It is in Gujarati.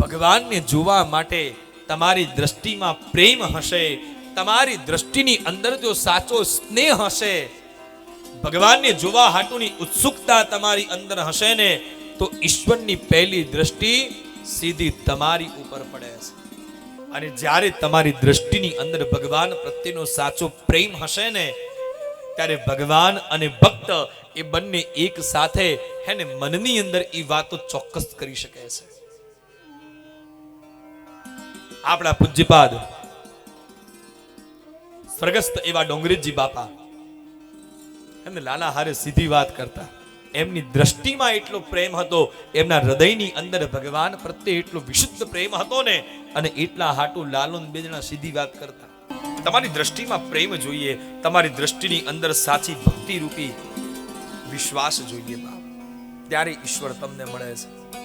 ભગવાનને જોવા માટે તમારી દ્રષ્ટિમાં પ્રેમ હશે, તમારી દ્રષ્ટિની અંદર જો સાચો સ્નેહ હશે, ભગવાનને જોવા હાટુની ઉત્સુકતા તમારી અંદર હશે ને, તો ઈશ્વરની પહેલી દ્રષ્ટિ સીધી તમારી ઉપર પડે છે. અને જ્યારે તમારી દ્રષ્ટિની અંદર ભગવાન પ્રત્યેનો સાચો પ્રેમ હશે ને, ત્યારે ભગવાન અને ભક્ત એ બંને એક સાથે હે ને, મનની અંદર એ વાતો ચોક્કસ કરી શકે છે. આપણા પૂજ્યપાદ સ્વર્ગસ્થ એવા ડોંગરેજી બાપા એમને લાલા હારે સીધી વાત કરતા. એમની દ્રષ્ટિમાં એટલો પ્રેમ હતો, એમના હૃદયની અંદર ભગવાન પ્રત્યે એટલો વિશુદ્ધ પ્રેમ હતો ને, અને એટલા હાટું લાલોન બેજણા સીધી વાત કરતા. તમારી દ્રષ્ટિમાં પ્રેમ જોઈએ, તમારી દ્રષ્ટિની અંદર સાચી ભક્તિ રૂપી વિશ્વાસ જોઈએ બાપ. ત્યારે ઈશ્વર તમને મળે છે.